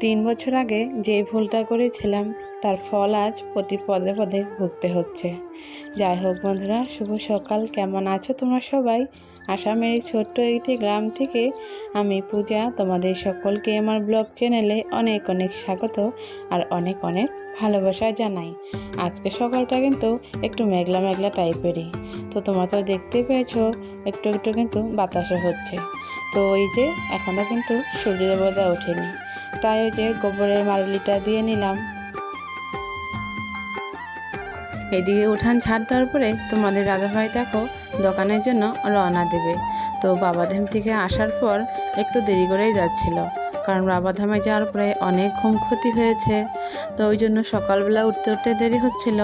তিন বছর আগে যে ভুলটা করেছিলাম, তার ফল আজ প্রতি পদে পদে ভুগতে হচ্ছে। যাই হোক বন্ধুরা, শুভ সকাল। কেমন আছো তোমরা সবাই? আসামের এই ছোট্ট একটি গ্রাম থেকে আমি পূজা। তোমাদের সকলকে আমার ব্লগ চ্যানেলে অনেক অনেক স্বাগত আর অনেক অনেক ভালোবাসা জানাই। আজকে সকালটা কিন্তু একটু মেঘলা মেঘলা টাইপেরই। তো তোমরা তো দেখতে পেয়েছ, একটু একটু কিন্তু বাতাসও হচ্ছে। তো ওই যে এখনও কিন্তু সূর্য দেবতা ওঠেনি। তাই ওই যে গোবরের মারুলিটা দিয়ে নিলাম। এদিকে উঠান ছাড় দেওয়ার পরে তোমাদের দাদাভাই দেখো দোকানের জন্য রওনা দেবে। তো বাবাধাম থেকে আসার পর একটু দেরি করেই যাচ্ছিল, কারণ বাবাধামে যাওয়ার পরে অনেক ঘুম ক্ষতি হয়েছে। তো ওই জন্য সকালবেলা উঠতে উঠতে দেরি হচ্ছিল।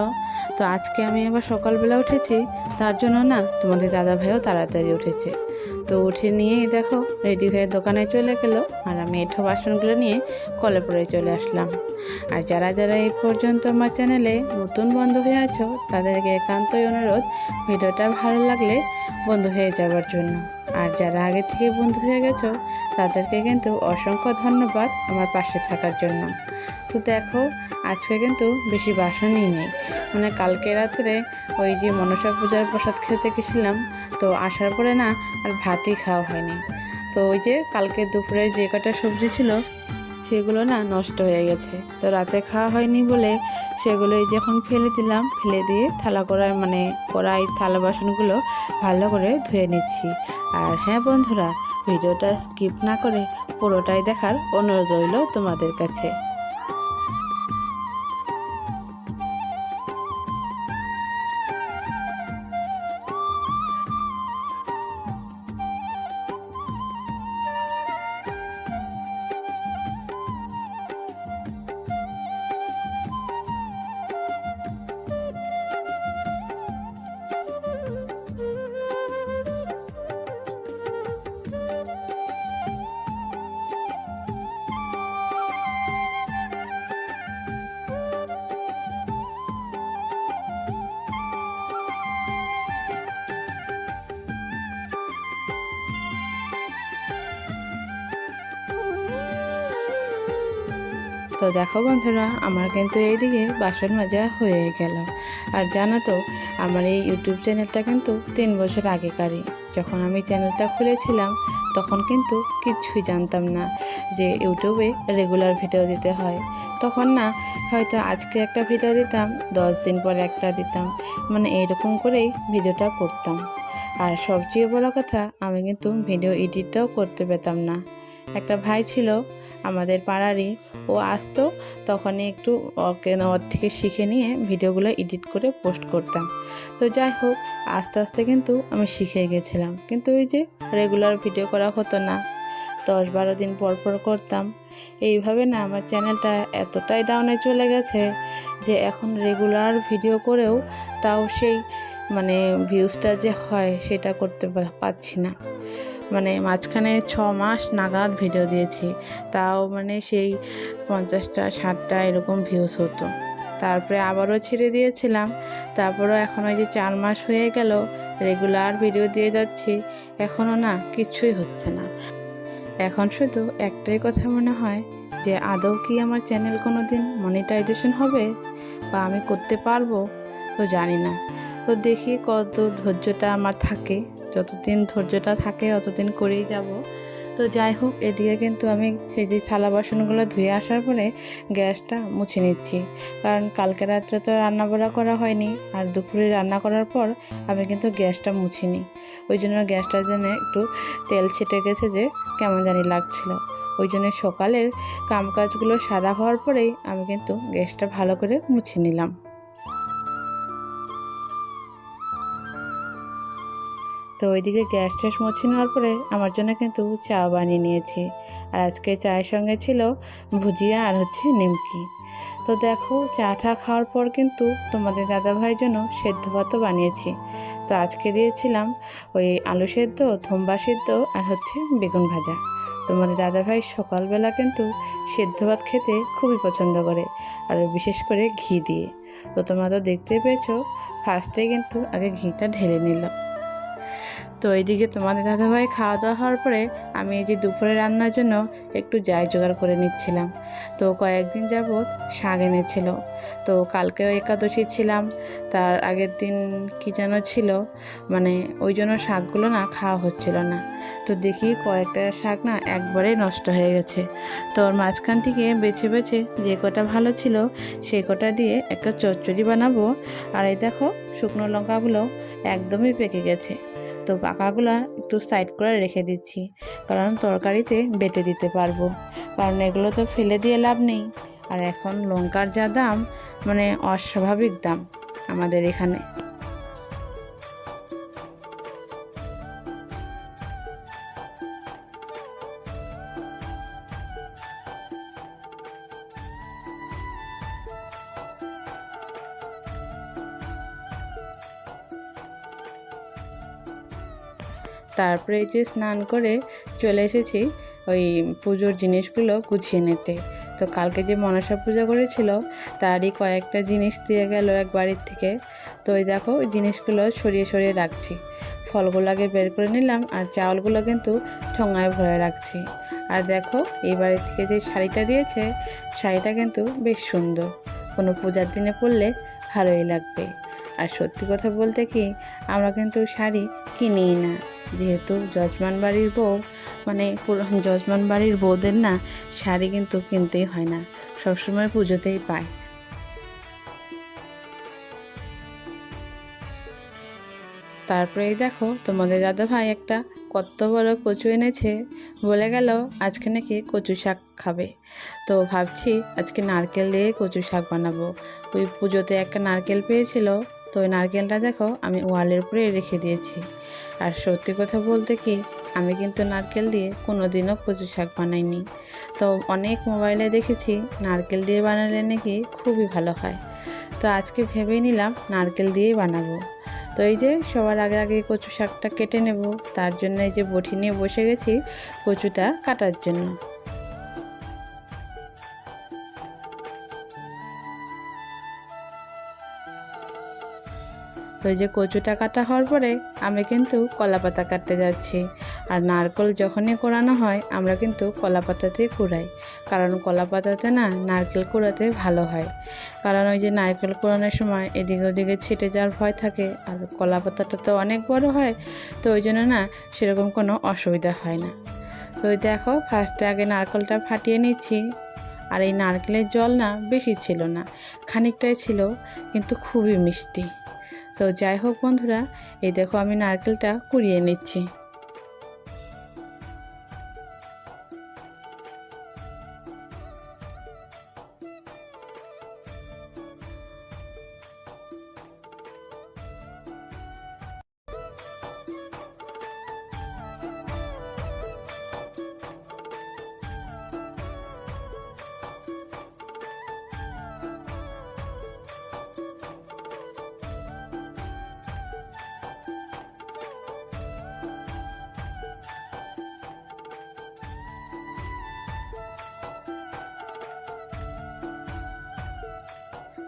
তো আজকে আমি আবার সকালবেলা উঠেছি, তার জন্য না তোমাদের দাদাভাইও তাড়াতাড়ি উঠেছে। তো উঠে নিয়েই দেখো রেডি হয়ে দোকানে চলে গেলো। আর আমি এঠো বাসনগুলো নিয়ে কলে পরে চলে আসলাম। আর যারা যারা এই পর্যন্ত আমার চ্যানেলে নতুন বন্ধু হয়ে আছো, তাদেরকে একান্তই অনুরোধ, ভিডিওটা ভালো লাগলে বন্ধু হয়ে যাওয়ার জন্য। আর যারা আগে থেকে বন্ধু হয়ে গেছো, তাদেরকে কিন্তু অসংখ্য ধন্যবাদ আমার পাশে থাকার জন্য। তো দেখো, আজকে কিন্তু বেশি বাসনই নেই। মানে কালকে রাত্রে ওই যে মনসা পূজার প্রসাদ খেতে গেছিলাম, তো আসার পরে না আর ভাতই খাওয়া হয়নি। তো ওই যে কালকে দুপুরে যে কটা সবজি ছিল, সেগুলো না নষ্ট হয়ে গেছে। তো রাতে খাওয়া হয়নি বলে সেগুলো এই যে এখন ফেলে দিলাম, ফেলে দিয়ে থালা কড়াই মানে কড়াই থালা বাসনগুলো ভালো করে ধুয়ে নিচ্ছি। আর হ্যাঁ বন্ধুরা, ভিডিওটা স্কিপ না করে পুরোটাই দেখার অনুরোধ রইল তোমাদের কাছে। তো দেখো বন্ধুরা, আমার কিন্তু এইদিকে বাসন মাজা হয়ে গেল। আর জানো তো, আমার এই ইউটিউব চ্যানেলটা কিন্তু তিন বছর আগেকারই। যখন আমি চ্যানেলটা খুলেছিলাম, তখন কিন্তু কিচ্ছুই জানতাম না যে ইউটিউবে রেগুলার ভিডিও দিতে হয়। তখন না, হয়তো আজকে একটা ভিডিও দিতাম, দশ দিন পরে একটা দিতাম মানে এইরকম করেই ভিডিওটা করতাম। আর সবচেয়ে বড় কথা, আমি কিন্তু ভিডিও এডিটটাও করতে পেতাম না। একটা ভাই ছিল আমাদের পাড়ারই, ও আসতো, তখনই একটু ওকে ওর থেকে শিখে নিয়ে ভিডিওগুলো এডিট করে পোস্ট করতাম। তো যাই হোক, আস্তে আস্তে কিন্তু আমি শিখে গেছিলাম। কিন্তু ওই যে রেগুলার ভিডিও করা হতো না, দশ বারো দিন পর পর করতাম। এইভাবে না আমার চ্যানেলটা এতটাই ডাউনে চলে গেছে যে এখন রেগুলার ভিডিও করেও তাও সেই মানে ভিউজটা যে হয় সেটা করতে পারছি না। মানে মাঝখানে ছ মাস নাগাদ ভিডিও দিয়েছি। তাও মানে সেই পঞ্চাশটা, ষাটটা এরকম ভিউজ হতো। তারপরে আবারও ছেড়ে দিয়েছিলাম। তারপরেও এখন ওই যে চার মাস হয়ে গেল রেগুলার ভিডিও দিয়ে যাচ্ছি। এখনও না কিচ্ছুই হচ্ছে না। এখন শুধু একটাই কথা মনে হয়, যে আদৌ কি আমার চ্যানেল কোনো দিন মনিটাইজেশন হবে? বা আমি করতে পারব? তো জানি না। তো দেখি কত ধৈর্যটা আমার থাকে। যতদিন ধৈর্যটা থাকে ততদিন করেই যাব। তো যাই হোক, এদিকে কিন্তু আমি সেই যে থালা বাসনগুলো ধুয়ে আসার পরে গ্যাসটা মুছে নিচ্ছি। কারণ কালকে রাত্রে তো রান্না বাড়া করা হয়নি, আর দুপুরে রান্না করার পর আমি কিন্তু গ্যাসটা মুছিনি। ওই জন্য গ্যাসটার জন্য একটু তেল ছেটে গেছে যে কেমন জানি লাগছিল। ওই জন্য সকালের কামকাজগুলো সারা হওয়ার পরেই আমি কিন্তু গ্যাসটা ভালো করে মুছে নিলাম। তো ওইদিকে গ্যাস ট্যাস মুছে নেওয়ার পরে আমার জন্য কিন্তু চা বানিয়ে নিয়েছি। আর আজকে চায়ের সঙ্গে ছিল ভুজিয়া আর হচ্ছে নিমকি। তো দেখো, চাটা খাওয়ার পর কিন্তু তোমাদের দাদাভাইয়ের জন্য সেদ্ধ ভাতও বানিয়েছি। তো আজকে দিয়েছিলাম ওই আলু সেদ্ধ থম্বা সেদ্ধ আর হচ্ছে বেগুন ভাজা। তোমাদের দাদাভাই সকালবেলা কিন্তু সেদ্ধ ভাত খেতে খুবই পছন্দ করে, আর বিশেষ করে ঘি দিয়ে। তো তোমরা তো দেখতে পেয়েছ ফার্স্টে কিন্তু আগে ঘিটা ঢেলে নিলাম। তো এইদিকে তোমাদের দাদাভাই খাওয়া দাওয়া হওয়ার পরে আমি এই যে দুপুরে রান্নার জন্য একটু যাই জোগাড় করে নিচ্ছিলাম। তো কয়েকদিন যাবৎ শাক এনেছিল। তো কালকেও একাদশী ছিলাম, তার আগের দিন কি যেন ছিল মানে ওই জন্য শাকগুলো না খাওয়া হচ্ছিল না। তো দেখি কয়েকটা শাক না একবারে নষ্ট হয়ে গেছে। তো মাঝখান থেকে বেছে বেছে যে কটা ভালো ছিল সেই কটা দিয়ে একটা চচ্চড়ি বানাবো। আর এই দেখো শুকনো লঙ্কাগুলো একদমই পেকে গেছে। তো পাকাগুলো একটু সাইড করে রেখে দিচ্ছি। কারণ তরকারিতে বেটে দিতে পারব। কারণ এগুলো তো ফেলে দিয়ে লাভ নেই। আর এখন লঙ্কার যা দাম মানে অস্বাভাবিক দাম আমাদের এখানে। তারপরে এই যে স্নান করে চলে এসেছি, ওই পুজোর জিনিসগুলো গুছিয়ে নিতে। তো কালকে যে মনসা পুজো করেছিল, তারই কয়েকটা জিনিস দিয়ে গেল এক বাড়ির থেকে। তো ওই দেখো, ওই জিনিসগুলো সরিয়ে সরিয়ে রাখছি। ফলগুলো আগে বের করে নিলাম, আর চাউলগুলো কিন্তু ঠোঙায় ভরে রাখছি। আর দেখো, এই বাড়ির থেকে যে শাড়িটা দিয়েছে, শাড়িটা কিন্তু বেশ সুন্দর। কোনো পূজার দিনে পরলে ভালোই লাগবে। আর সত্যি কথা বলতে কি, আমরা কিন্তু শাড়ি কিনিই না। যেহেতু যজমান বাড়ির বউ মানে যজমান বাড়ির বউদের না, শাড়ি কিন্তু কিনতেই হয় না, সবসময় পুজোতেই পায়। তারপরে দেখো, তোমাদের দাদা ভাই একটা কত বড় কচু এনেছে, বলে গেল, আজকে নাকি কচু শাক খাবে। তো ভাবছি, আজকে নারকেল দিয়ে কচু শাক বানাবো। ওই পুজোতে একটা নারকেল পেয়েছিল তো ওই নারকেলটা দেখো আমি ওয়ালের উপরে রেখে দিয়েছি। আর সত্যি কথা বলতে কি, আমি কিন্তু নারকেল দিয়ে কোনো দিনও কচু শাক বানাইনি। তো অনেক মোবাইলে দেখেছি নারকেল দিয়ে বানালে নাকি খুবই ভালো হয়। তো আজকে ভেবেই নিলাম নারকেল দিয়েই বানাবো। তো এই যে সবার আগে আগে কচু শাকটা কেটে নেব, তার জন্য এই যে বটি নিয়ে বসে গেছি কচুটা কাটার জন্য। তো যে কচুটা কাটা হওয়ার পরে আমি কিন্তু কলা পাতা কাটতে যাচ্ছি। আর নারকেল যখনই কোরানো হয়, আমরা কিন্তু কলা পাতাতেই কুড়াই। কারণ কলা পাতাতে না নারকেল কুড়াতে ভালো হয়। কারণ ওই যে নারকেল কোরানোর সময় এদিকে ওদিকে ছিটে যাওয়ার ভয় থাকে, আর কলা পাতাটা তো অনেক বড় হয়, তো ওই জন্য না সেরকম কোনো অসুবিধা হয় না। তো দেখো ফার্স্টে আগে নারকেলটা ফাটিয়ে নিচ্ছি। আর এই নারকেলের জল না বেশি ছিল না, খানিকটাই ছিল, কিন্তু খুবই মিষ্টি। তো যাই হোক বন্ধুরা এই দেখো আমি নারকেলটা কুড়িয়ে নিচ্ছি।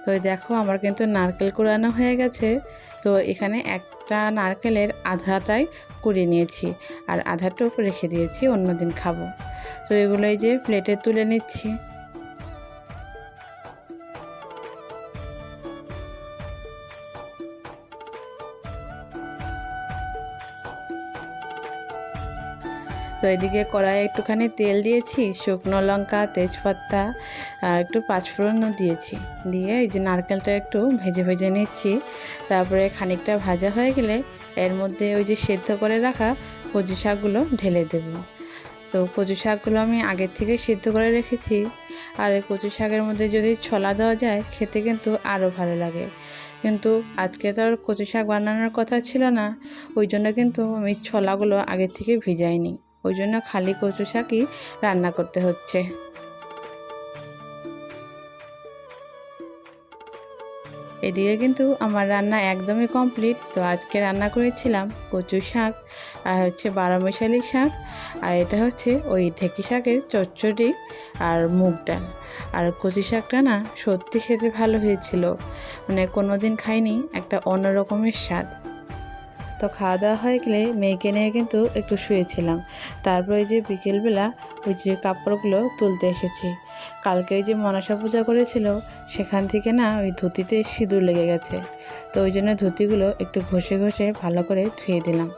তো দেখো, আমার কিন্তু নারকেল কুড়ানো হয়ে গেছে। তো এখানে একটা নারকেলের আধাটাই কুড়িয়ে নিয়েছি আর আধাটুক রেখে দিয়েছি, অন্যদিন খাব। তো এগুলোই যে প্লেটে তুলে নিচ্ছি। তো এদিকে কড়াইয়ে একটুখানি তেল দিয়েছি, শুকনো লঙ্কা, তেজপাতা, আর একটু পাঁচফোড়নও দিয়েছি। দিয়ে এই যে নারকেলটা একটু ভেজে ভেজে নিচ্ছি। তারপরে খানিকটা ভাজা হয়ে গেলে এর মধ্যে ওই যে সেদ্ধ করে রাখা কচু শাকগুলো ঢেলে দেব। তো কচু শাকগুলো আমি আগের থেকে সেদ্ধ করে রেখেছি। আর এই কচু শাকের মধ্যে যদি ছোলা দেওয়া যায়, খেতে কিন্তু আরও ভালো লাগে। কিন্তু আজকে তো আর কচু শাক বানানোর কথা ছিল না, ওই জন্য কিন্তু আমি ছোলাগুলো আগের থেকে ভিজাইনি। ওই জন্য খালি কচু শাকই রান্না করতে হচ্ছে। এদিকে কিন্তু আমার রান্না একদমই কমপ্লিট তো আজকে রান্না করেছিলাম কচু শাক, আর হচ্ছে বারোমিশালি শাক, আর এটা হচ্ছে ওই ঢেকি শাকের চচ্চড়ি আর মুগ ডাল। আর কচু শাকটা না সত্যি খেতে ভালো হয়েছিল। মানে কোনো দিন খাইনি, একটা অন্য রকমের স্বাদ। তো খাওয়া দাওয়া হয়ে গেলে মেয়েকে নিয়ে কিন্তু একটু শুয়েছিলাম। তারপরে যে বিকেলবেলা ওই যে কাপড়গুলো তুলতে এসেছি। কালকে ওই যে মনসা পূজা করেছিল, সেখান থেকে না ওই ধুতিতে সিঁদুর লেগে গেছে। তো ওই জন্য ধুতিগুলো একটু ঘষে ঘষে ভালো করে ধুয়ে দিলাম।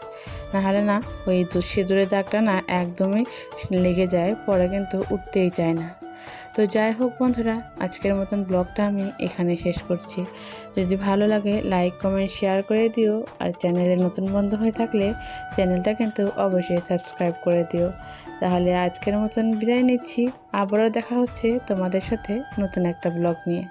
নাহলে না ওই সিঁদুরের দাগটা না একদমই লেগে যায়, পরে কিন্তু উঠতেই চায় না। তো যাই হোক বন্ধুরা, আজকের মতন ব্লগটা আমি এখানে শেষ করছি। যদি ভালো লাগে লাইক কমেন্ট শেয়ার করে দিও। আর চ্যানেলে নতুন বন্ধু হয়ে থাকলে চ্যানেলটা কিন্তু অবশ্যই সাবস্ক্রাইব করে দিও। তাহলে আজকের মতন বিদায় নিচ্ছি। আবারও দেখা হচ্ছে তোমাদের সাথে নতুন একটা ব্লগ নিয়ে।